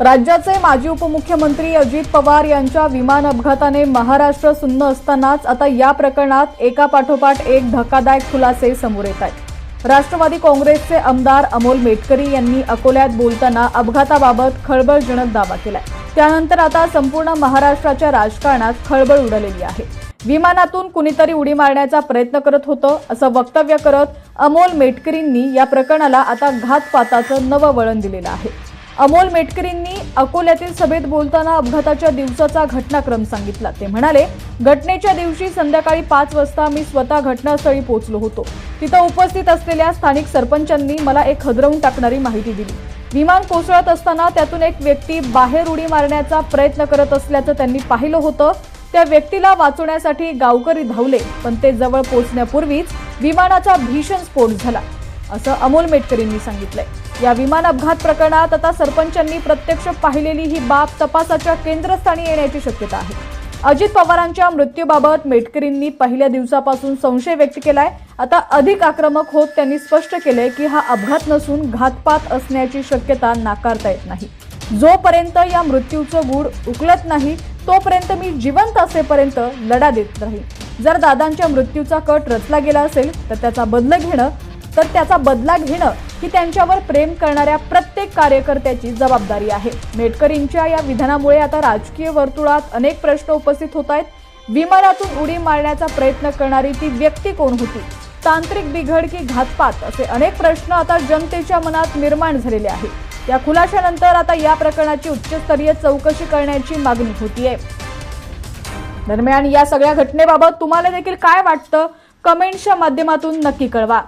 राज्याचे माजी उपमुख्यमंत्री अजित पवार यांच्या विमान अपघाताने महाराष्ट्र सुन्न असतानाच आता या प्रकरणात एकापाठोपाठ एक धक्कादायक खुलासे समोर येत आहेत. राष्ट्रवादी काँग्रेसचे आमदार अमोल मेटकरी यांनी अकोल्यात बोलताना अपघाताबाबत खळबळजनक दावा केलाय. त्यानंतर आता संपूर्ण महाराष्ट्राच्या राजकारणात खळबळ उडलेली आहे. विमानातून कुणीतरी उडी मारण्याचा प्रयत्न करत होतं असं वक्तव्य करत अमोल मेटकरींनी या प्रकरणाला आता घातपाताचं नवं वळण दिलेलं आहे. अमोल मेटकरींनी अकोल्यातील सभेत बोलताना अपघाताच्या दिवसाचा घटनाक्रम सांगितला. ते म्हणाले घटनेच्या दिवशी संध्याकाळी पाच वाजता मी स्वतः घटनास्थळी पोहोचलो होतो. तिथं उपस्थित असलेल्या स्थानिक सरपंचांनी मला एक हदरवून टाकणारी माहिती दिली. विमान कोसळत असताना त्यातून एक व्यक्ती बाहेर उडी मारण्याचा प्रयत्न करत असल्याचं त्यांनी पाहिलं होतं. त्या व्यक्तीला वाचवण्यासाठी गावकरी धावले पण ते जवळ पोहोचण्यापूर्वीच विमानाचा भीषण स्फोट झाला. असं अमोल मेटकरींनी सांगितलंय. या विमान अपघात प्रकरणात आता सरपंचांनी प्रत्यक्ष पाहिलेली ही बाब तपासाच्या केंद्रस्थानी येण्याची शक्यता आहे. अजित पवारांच्या मृत्यूबाबत मेटकरींनी पहिल्या दिवसापासून संशय व्यक्त केलाय. आता अधिक आक्रमक होत त्यांनी स्पष्ट केलंय की हा अपघात नसून घातपात असण्याची शक्यता नाकारता येत नाही. जोपर्यंत या मृत्यूचं गूढ उकलत नाही तोपर्यंत मी जिवंत असेपर्यंत लढा देत राहील जर दादांच्या मृत्यूचा कट रचला गेला असेल तर त्याचा बदला घेणं तर त्याचा बदला घेणं ही त्यांच्यावर प्रेम करणाऱ्या प्रत्येक कार्यकर्त्याची जबाबदारी आहे. मेटकरींच्या या विधानामुळे आता राजकीय वर्तुळात अनेक प्रश्न उपस्थित होत आहेत. विमानातून उडी मारण्याचा प्रयत्न करणारी ती व्यक्ती कोण होती? तांत्रिक बिघड की घातपात असे अनेक प्रश्न आता जनतेच्या मनात निर्माण झालेले आहेत या खुलाशानंतर आता या प्रकरणाची उच्चस्तरीय चौकशी करण्याची मागणी होतीये. दरम्यान या सगळ्या घटनेबाबत तुम्हाला देखील काय वाटतं? कमेंटच्या माध्यमातून नक्की कळवा.